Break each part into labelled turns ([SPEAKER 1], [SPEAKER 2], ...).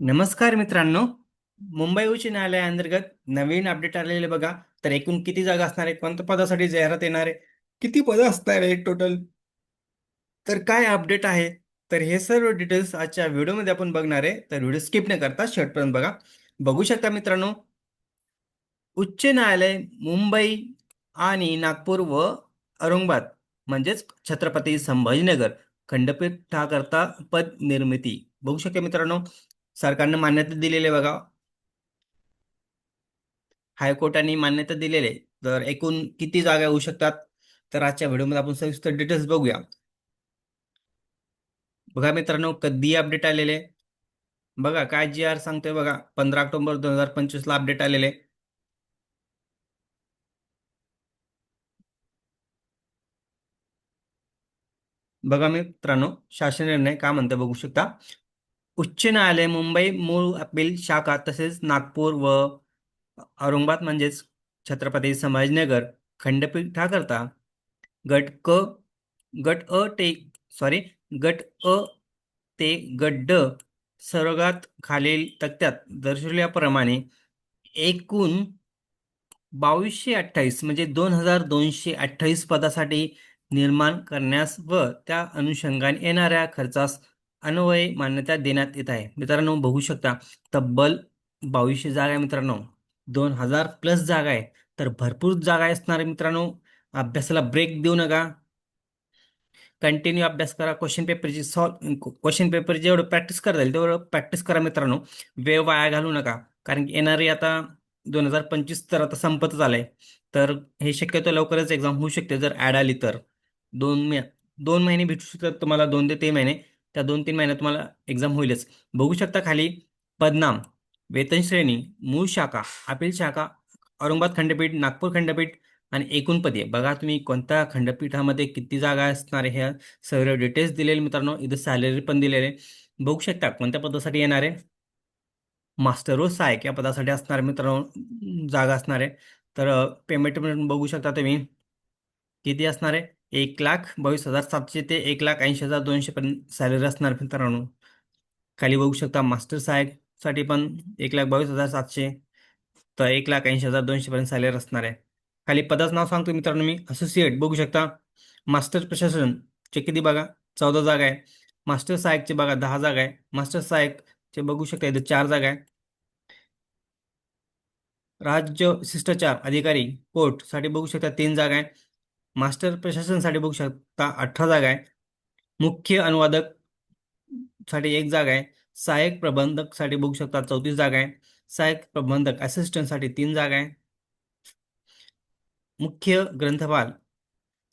[SPEAKER 1] नमस्कार मित्रांनो. मुंबई उच्च न्यायालयाअंतर्गत नवीन अपडेट आलेले बघा. तर एकूण किती जागा असणार आहे कोणत्या पदासाठी जाहिरात येणार आहे? किती पदं असणार आहे टोटल तर काय अपडेट आहे? तर हे सर्व डिटेल्स आजच्या व्हिडिओमध्ये आपण बघणार आहे. तर व्हिडिओ स्किप न करता शेवटपर्यंत बघा. बघू शकता मित्रांनो उच्च न्यायालय मुंबई आणि नागपूर व औरंगाबाद म्हणजेच छत्रपती संभाजीनगर खंडपीठाकरता पद निर्मिती. बघू शकता मित्रांनो सरकारनं मान्यता दिलेली आहे बघा. हायकोर्टाने मान्यता दिलेली आहे. तर एकूण किती जागा होऊ शकतात? तर आजच्या व्हिडिओमध्ये आपण सविस्तर डिटेल्स बघूया. बघा मित्रांनो कधी अपडेट आलेले? बघा काय जी आर सांगतोय बघा. पंधरा ऑक्टोबर दोन हजार पंचवीस ला अपडेट आलेले. बघा मित्रांनो शासन निर्णय काय म्हणतं बघू शकता? उच्च न्यायालय मुंबई मूळ अपील शाखा तसेच नागपूर व औरंगाबाद म्हणजेच छत्रपती संभाजीनगर खंडपीठाकरता गट क गट अ ते सॉरी गट अ ते गट ड सर्वात खालील तक्त्यात दर्शवल्याप्रमाणे एकूण बावीसशे अठ्ठावीस म्हणजे दोन हजार दोनशे अठ्ठावीस पदासाठी निर्माण करण्यास व त्या अनुषंगाने येणाऱ्या खर्चास अन्वय मान्यता देण्यात येत आहे. मित्रांनो बघू शकता तब्बल बावीसशे जागा आहे मित्रांनो. दोन हजार प्लस जागा आहे. तर भरपूर जागा असणार आहे मित्रांनो. अभ्यासाला ब्रेक देऊ नका. कंटिन्यू अभ्यास करा. क्वेश्चन पेपरची सॉल्व क्वेश्चन पेपर जेवढं प्रॅक्टिस करता येईल तेवढं प्रॅक्टिस करा मित्रांनो. वेळ वाया घालू नका. कारण की येणारी आता दोन हजार पंचवीस तर आता संपतच आलंय तर हे शक्यतो लवकरच एक्झाम होऊ शकते जर ॲड आली तर. दोन मे दोन महिने भेटू शकतात तुम्हाला दोन ते तीन महिने. त्या दोन तीन महिन्यात तुम्हाला एक्झाम होईलच. बघू शकता खाली पदनाम वेतन श्रेणी मूळ शाखा अपील शाखा औरंगाबाद खंडपीठ नागपूर खंडपीठ आणि एकूण पदे. बघा तुम्ही कोणत्या खंडपीठामध्ये किती जागा असणार आहे ह्या सर्व डिटेल्स दिलेले मित्रांनो. इथं सॅलरी पण दिलेले. बघू शकता कोणत्या पदासाठी येणार आहे. मास्टर व सायक या पदासाठी असणार आहे मित्रांनो जागा असणार आहे. तर पेमेंट बघू शकता तुम्ही. किती असणार आहे? एक लाख बावीस हजार सातशे ते एक लाख ऐंशी हजार दोनशे पर्यंत सॅलरी असणार मित्रांनो. खाली बघू शकता मास्टर साहेबसाठी पण एक लाख बावीस हजार सातशे तर एक लाख ऐंशी हजार दोनशे पर्यंत सॅलरी असणार आहे. खाली पदाचं नाव सांगतो मित्रांनो मी. असोसिएट बघू शकता. मास्टर प्रशासनचे किती बघा चौदा जागा आहे. मास्टर साहेबचे बघा दहा जागा आहे. मास्टर सहायकचे बघू शकता इथे चार जागा आहे. राज्य शिष्टाचार अधिकारी कोर्टसाठी बघू शकता तीन जागा आहे. मास्टर प्रशासनसाठी बघू शकता अठरा जागा आहे. मुख्य अनुवादकसाठी एक जागा आहे. सहाय्यक प्रबंधकसाठी बघू शकता चौतीस जागा आहे. सहाय्यक प्रबंधक असिस्टंटसाठी तीन जागा आहे. मुख्य ग्रंथपाल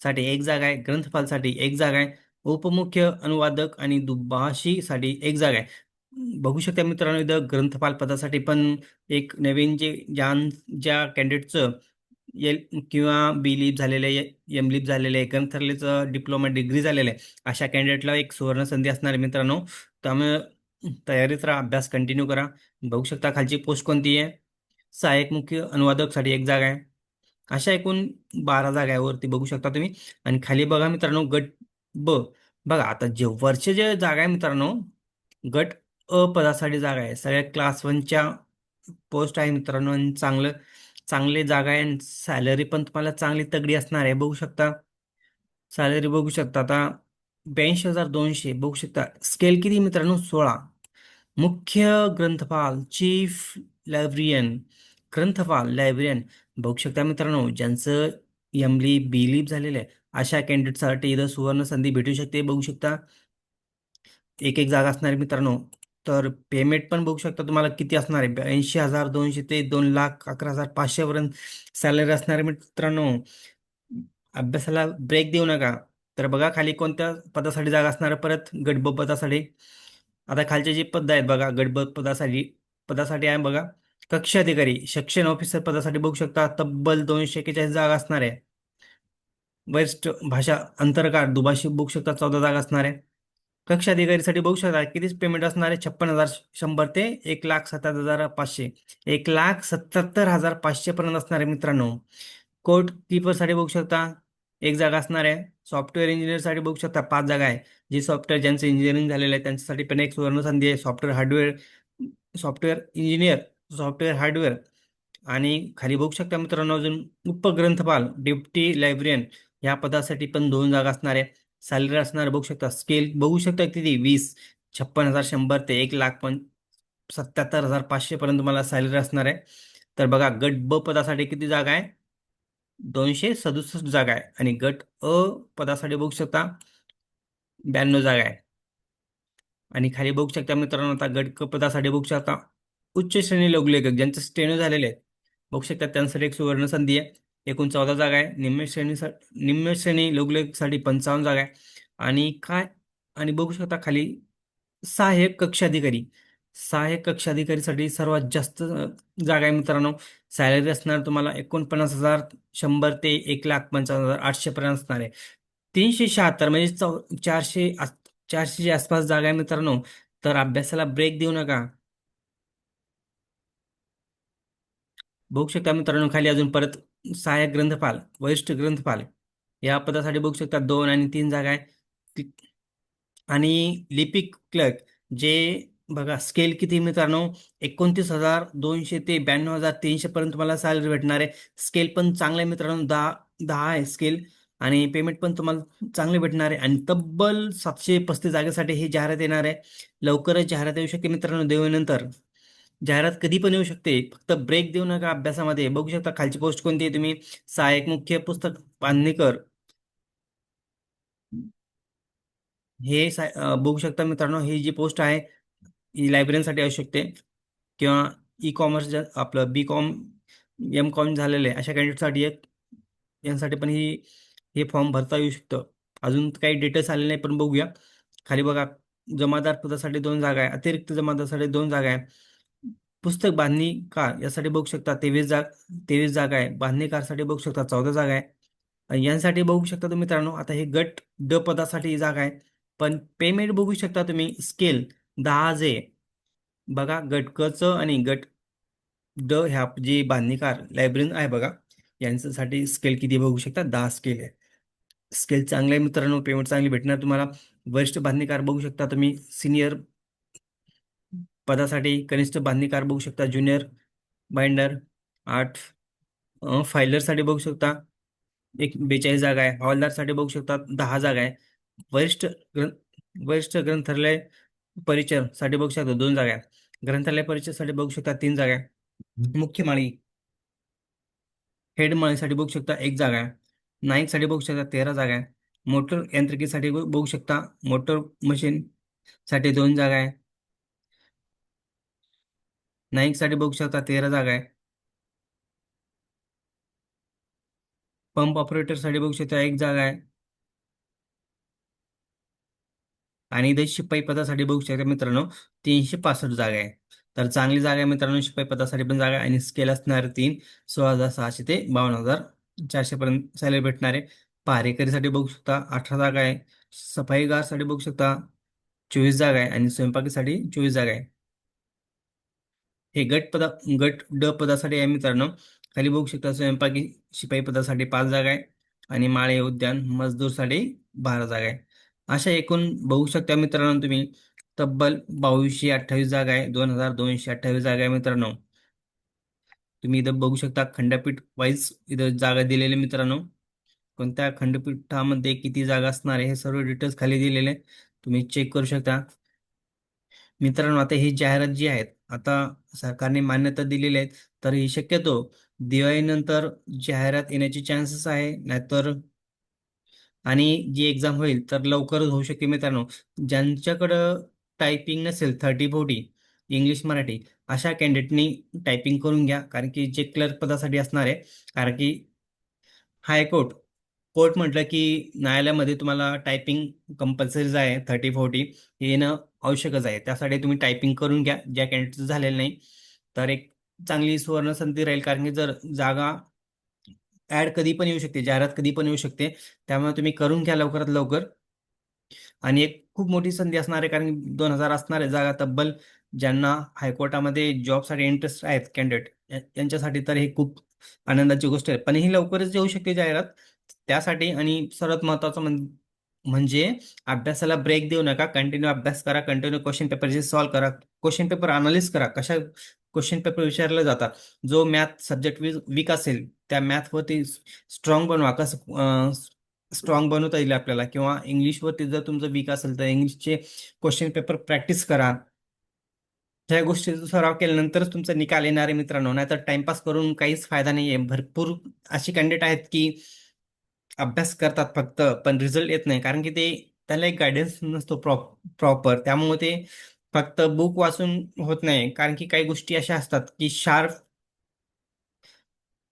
[SPEAKER 1] साठी एक जागा आहे. ग्रंथपाल साठी एक जागा आहे. उपमुख्य अनुवादक आणि दुभाषी साठी एक जागा आहे. बघू शकता मित्रांनो इथं ग्रंथपाल पदासाठी पण एक नवीन जे ज्या ज्या कॅन्डिडेटचं एल किंवा बी लिप झालेलं आहे एम लिप झालेलं आहे ग्रंथालयाचं डिप्लोमा डिग्री झालेलं आहे अशा कॅन्डिडेटला एक सुवर्ण संधी असणार आहे मित्रांनो. त्यामुळे तयारीत राहा अभ्यास कंटिन्यू करा. बघू शकता खालची पोस्ट कोणती आहे. सहाय्यक मुख्य अनुवादकसाठी एक जागा आहे. अशा एकूण बारा जागा आहे वरती बघू शकता तुम्ही. आणि खाली बघा मित्रांनो गट ब. बघा आता जे वरचे जे जागा आहे मित्रांनो गट अ पदासाठी जागा आहे. सगळ्या क्लास वनच्या पोस्ट आहे मित्रांनो आणि चांगलं चांगले जागा आहे सॅलरी पण तुम्हाला चांगली तगडी असणार आहे. बघू शकता सॅलरी बघू शकता आता ब्याऐंशी हजार दोनशे बघू शकता. स्केल किती मित्रांनो? सोळा. मुख्य ग्रंथपाल चीफ लायब्रियन ग्रंथपाल लायब्रियन बघू शकता मित्रांनो ज्यांचं एमली बी झालेलं आहे अशा कॅन्डिडेटसाठी इथं सुवर्ण संधी भेटू शकते. बघू शकता एक एक जागा असणार मित्रांनो. तर पेमेंट पण बघू शकता तुम्हाला किती असणार आहे. ऐंशी हजार दोनशे ते दोन लाख अकरा हजार पाचशे पर्यंत सॅलरी असणार आहे मित्रांनो. अभ्यासाला ब्रेक देऊ नका. तर बघा खाली कोणत्या पदासाठी जागा असणार आहे परत. गटब पदासाठी. आता खालचे जे पद आहेत बघा गटब पदासाठी पदासाठी आहे बघा. कक्ष अधिकारी सेक्शन ऑफिसर पदासाठी बघू शकता तब्बल दोनशे एक्केचाळीस जागा असणार आहे. वरिष्ठ भाषा अंतरकार दुभाषी बघू शकता चौदा जागा असणार आहे. कक्षा अधिकारीसाठी बघू शकता कितीच पेमेंट असणार आहे छप्पन हजार शंभर ते एक लाख सत्तर हजार पाचशे. एक लाख सत्याहत्तर हजार पाचशे पर्यंत असणार आहे मित्रांनो कोर्ट कीपरसाठी बघू शकता एक जागा असणार आहे. सॉफ्टवेअर इंजिनिअरसाठी बघू शकता पाच जागा आहे. जे सॉफ्टवेअर ज्यांचं इंजिनिअरिंग झालेलं आहे त्यांच्यासाठी पण एक सुवर्ण संधी आहे. Software hardware software engineer software hardware आणि खाली बघू शकता मित्रांनो अजून उपग्रंथपाल डेप्टी लायब्ररियन या पदासाठी पण दोन जागा असणार आहे. सॅलरी असणार बघू शकता. स्केल बघू शकता किती वीस छप्पन हजार शंभर ते एक लाख पण सत्याहत्तर हजार पाचशे पर्यंत तुम्हाला सॅलरी असणार आहे. तर बघा गट ब पदासाठी किती जागा आहे? दोनशे सदुसष्ट जागा आहे. आणि गट अ पदासाठी बघू शकता ब्याण्णव जागा आहे. आणि खाली बघू शकता मित्रांनो आता गट क पदासाठी बघू शकता उच्च श्रेणी लघुलेखक ज्यांचे स्टेनो झालेले आहेत. बघू शकता त्यांसाठी एक सुवर्ण संधी आहे. एकूण चौदा जागा आहे. निम्न श्रेणीसाठी निम्न श्रेणी लोकलेखसाठी पंचावन्न जागा आहे. आणि काय आणि बघू शकता खाली सहाय्यक कक्षाधिकारी. सहाय्यक कक्षाधिकारीसाठी सर्वात जास्त जागा आहे मित्रांनो. सॅलरी असणार तुम्हाला एकोणपन्नास हजार शंभर ते एक लाख पंचावन्न हजार आठशे पर्यंत असणार आहे. तीनशे शहात्तर म्हणजे चौ चारशे चारशेच्या आसपास जागा आहे मित्रांनो. तर अभ्यासाला ब्रेक देऊ नका. बघू शकता मित्रांनो खाली अजून परत सहाय्यक ग्रंथपाल वरिष्ठ ग्रंथपाल या पदासाठी बघू शकता दोन आणि तीन जागा आहे आणि लिपिक क्लर्क जे बघा स्केल किती मित्रांनो? एकोणतीस हजार दोनशे ते ब्याण्णव हजार तीनशे पर्यंत तुम्हाला सॅलरी भेटणार आहे. स्केल पण चांगलं आहे मित्रांनो दहा दहा आहे स्केल. आणि पेमेंट पण तुम्हाला चांगले भेटणार आहे. आणि तब्बल सातशे पस्तीस जागेसाठी ही जाहिरात येणार आहे. लवकरच जाहिरात येऊ शकते मित्रांनो देऊनंतर जाहिरात कधी पण येऊ शकते. फक्त ब्रेक देऊ नका अभ्यासामध्ये. बघू शकता खालची पोस्ट कोणती आहे तुम्ही. सहाय्यक मुख्य पुस्तक बांधणीकर हे बघू शकता मित्रांनो ही जी पोस्ट आहे ही लायब्ररीसाठी असू शकते. किंवा ई कॉमर्स आपलं बी कॉम एम कॉम झालेलं आहे अशा कॅन्डिडेटसाठी एक यांसाठी पण ही हे फॉर्म भरता येऊ शकतं. अजून काही डिटेल्स आले नाही पण बघूया. खाली बघा जमादार पदासाठी दोन जागा आहे. अतिरिक्त जमादारसाठी दोन जागा आहे. पुस्तक बांधणीकार यासाठी बघू शकता. तेवीस जाग तेवीस जागा आहे. बांधणीकारसाठी बघू शकता. चौदा जागा आहे. यांसाठी बघू शकता तुम्ही मित्रांनो आता हे गट ड पदासाठी जागा आहे. पण पेमेंट बघू शकता तुम्ही स्केल दहा जे बघा गट क च आणि गट ड ह्या जे बांधणीकार लायब्ररी आहे बघा. यांच्यासाठी स्केल किती बघू शकता? दहा स्केल आहे. स्केल चांगले आहे मित्रांनो. पेमेंट चांगली भेटणार तुम्हाला. वरिष्ठ बांधणीकार बघू शकता तुम्ही. सिनियर पदासाठी कनिष्ठ बांधणीकार बघू शकता ज्युनियर बाइंडर आठ फायलरसाठी बघू शकता एक बेचाळीस जागा आहे हवालदारसाठी बघू शकता दहा जागा आहे. वरिष्ठ ग्रंथ वरिष्ठ ग्रंथालय परिचयसाठी बघू शकता दोन जागा आहे. ग्रंथालय परिचयसाठी बघू शकता तीन जागा आहे. मुख्य माळी हेड माळीसाठी बघू शकता एक जागा आहे. नाईकसाठी बघू शकता तेरा जागा आहे. मोटर यांत्रिकीसाठी बघ- बघू शकता मोटर मशीन साठी दोन जागा आहे. नाईकसाठी बघू शकता तेरा जागा आहे. पंप ऑपरेटरसाठी बघू शकता एक जागा आहे. आणि इथे शिपाई पदासाठी बघू शकता मित्रांनो तीनशे पासष्ट जागा आहे. तर चांगली जागा आहे मित्रांनो शिपाई पदासाठी पण जागा आहे. आणि स्केल असणार तीन सोळा हजार सहाशे ते बावन्न हजार चारशे पर्यंत सॅलरी भेटणार. आहे पहारेकरीसाठी बघू शकता अठरा जागा आहे. सफाईगारसाठी बघू शकता चोवीस जागा आहे. आणि स्वयंपाकीसाठी चोवीस जागा आहे. हे गट पदा गट ड पदासाठी आहे मित्रांनो खाली बघू शकता स्वयंपाकी शिपाई पदासाठी पाच जागा आहे आणि माळे उद्यान मजदूरसाठी बारा जागा आहे. अशा एकूण बघू शकता मित्रांनो तुम्ही तब्बल बावीसशे अठ्ठावीस जागा आहे दोन हजार दोनशे अठ्ठावीस जागा आहे मित्रांनो. तुम्ही इथं बघू शकता खंडपीठ वाईज इथं जागा दिलेले मित्रांनो. कोणत्या खंडपीठामध्ये किती जागा असणार आहे हे सर्व डिटेल्स खाली दिलेले तुम्ही चेक करू शकता. मित्रांनो आता ही जाहिरात जी आहेत आता सरकारने मान्यता दिलेली आहेत तर ही शक्यतो दिवाळीनंतर जाहिरात येण्याची चान्सेस आहे नाहीतर आणि जी एक्झाम होईल तर लवकरच होऊ शकते मित्रांनो ज्यांच्याकडं टायपिंग नसेल थर्टी फोर्टी इंग्लिश मराठी अशा कॅन्डिडेटनी टायपिंग करून घ्या. कारण की जे क्लर्क पदासाठी असणार आहे कारण की हायकोर्ट कोर्ट म्हटलं की न्यायालयामध्ये तुम्हाला टायपिंग कंपल्सरीज आहे थर्टी फोर्टी येणं आवश्यकच आहे. त्यासाठी तुम्ही टायपिंग करून घ्या. ज्या कॅन्डिडेटचं झालेलं नाही तर एक चांगली सुवर्ण संधी राहील. कारण की जर जागा ऍड कधी पण येऊ शकते जाहिरात कधी पण येऊ शकते त्यामुळे तुम्ही करून घ्या लवकरात लवकर. आणि एक खूप मोठी संधी असणार आहे कारण दोन हजार असणार आहे जागा तब्बल ज्यांना हायकोर्टामध्ये जॉबसाठी इंटरेस्ट आहेत कॅन्डिडेट यांच्यासाठी तर हे खूप आनंदाची गोष्ट आहे. पण ही लवकरच येऊ शकते जाहिरात. त्यासाठी आणि सर्वात महत्वाचं म्हणजे म्हणजे अभ्यासाला ब्रेक देऊ नका. कंटिन्यू अभ्यास करा. कंटिन्यू क्वेश्चन पेपरचे सॉल्व्ह करा. क्वेश्चन पेपर अनालिस करा. कशा क्वेश्चन पेपर विचारले जातात? जो मॅथ सब्जेक्ट वीक असेल त्या मॅथवरती स्ट्रॉंग बनवा. कसं स्ट्रॉंग बनवता येईल आपल्याला? किंवा इंग्लिशवरती जर तुमचं वीक असेल तर इंग्लिशचे क्वेश्चन पेपर प्रॅक्टिस करा. ह्या गोष्टीचा सराव केल्यानंतरच तुमचा निकाल येणार आहे मित्रांनो. नाहीतर टाइमपास करून काहीच फायदा नाही आहे भरपूर अशी कॅन्डिडेट आहेत की अभ्यास करतात फक्त पण रिझल्ट येत नाही. कारण की ते त्याला एक गायडन्स नसतो प्रॉप प्रॉपर त्यामुळे ते फक्त बुक वाचून होत नाही. कारण की काही गोष्टी अशा असतात की शार्प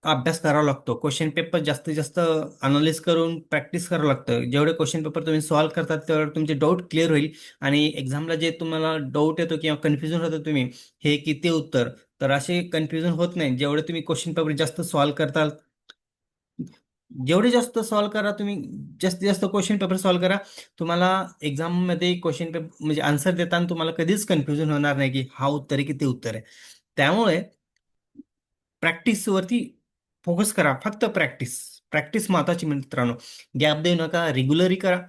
[SPEAKER 1] अभ्यास करावा लागतो. क्वेश्चन पेपर जास्तीत जास्त अनालिस करून प्रॅक्टिस करावं लागतं. जेवढे क्वेश्चन पेपर तुम्ही सॉल्व्ह करतात तेवढे तुमचे डाऊट क्लिअर होईल. आणि एक्झामला जे तुम्हाला डाऊट येतो किंवा कन्फ्युजन होतं तुम्ही हे किती उत्तर? तर असे कन्फ्युजन होत नाही. जेवढे तुम्ही क्वेश्चन पेपर जास्त सॉल्व्ह करताल जेवढे जास्त सॉल्व्ह करा तुम्ही जास्तीत जास्त क्वेश्चन पेपर सॉल्व्ह करा. तुम्हाला एक्झाममध्ये क्वेश्चन पेपर म्हणजे आन्सर देताना तुम्हाला कधीच कन्फ्युजन होणार नाही की हा उत्तर आहे की ते उत्तर आहे. त्यामुळे प्रॅक्टिसवरती फोकस करा फक्त प्रॅक्टिस प्रॅक्टिस महत्वाची म्हणजे मित्रांनो गॅप देऊ नका रेग्युलरी करा.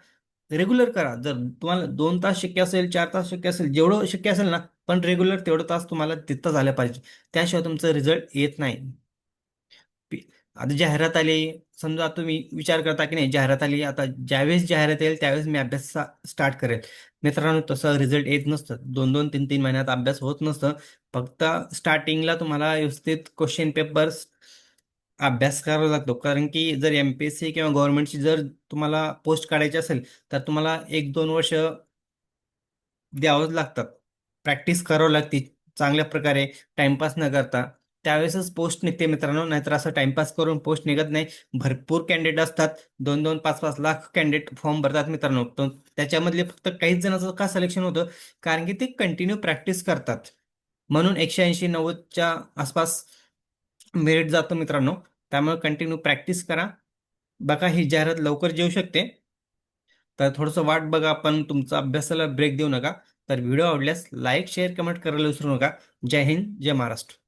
[SPEAKER 1] रेग्युलर करा. जर तुम्हाला दोन तास शक्य असेल चार तास शक्य असेल जेवढं शक्य असेल ना पण रेग्युलर तेवढं तास तुम्हाला तिथं झालं पाहिजे. त्याशिवाय तुमचं रिझल्ट येत नाही. आता जाहिरात आली समजा तुम्ही विचार करता की नाही जाहिरात आली आता ज्यावेळेस जाहिरात येईल त्यावेळेस मी अभ्यास स्टार्ट करेल. मित्रांनो तसं रिझल्ट येत नसतं. दोन दोन तीन तीन महिन्यात अभ्यास होत नसतं. फक्त स्टार्टिंगला तुम्हाला व्यवस्थित क्वेश्चन पेपर्स अभ्यास करावा लागतो. कारण की जर एम पी एस सी किंवा गव्हर्नमेंटची जर तुम्हाला पोस्ट काढायची असेल तर तुम्हाला एक दोन वर्ष द्यावंच लागतात प्रॅक्टिस करावं लागते. चांगल्या प्रकारे टाइमपास न करता. त्यावेळेसच पोस्ट निघते मित्रांनो. नाहीतर असं टाइमपास करून पोस्ट निघत नाही. भरपूर कॅन्डिडेट असतात. दोन दोन पाच पाच लाख कॅन्डिडेट फॉर्म भरतात मित्रांनो. त्याच्यामधले फक्त काहीच जणांचं का सिलेक्शन होतं? कारण की ते कंटिन्यू प्रॅक्टिस करतात. म्हणून एकशे ऐंशी नव्वदच्या आसपास मेरिट जातो मित्रांनो. त्यामुळे कंटिन्यू प्रॅक्टिस करा. बघा ही जाहिरात लवकर येऊ शकते. तर थोडंसं वाट बघा पण तुमचा अभ्यासाला ब्रेक देऊ नका. तर व्हिडिओ आवडल्यास लाईक शेअर कमेंट करायला विसरू नका. जय हिंद जय महाराष्ट्र.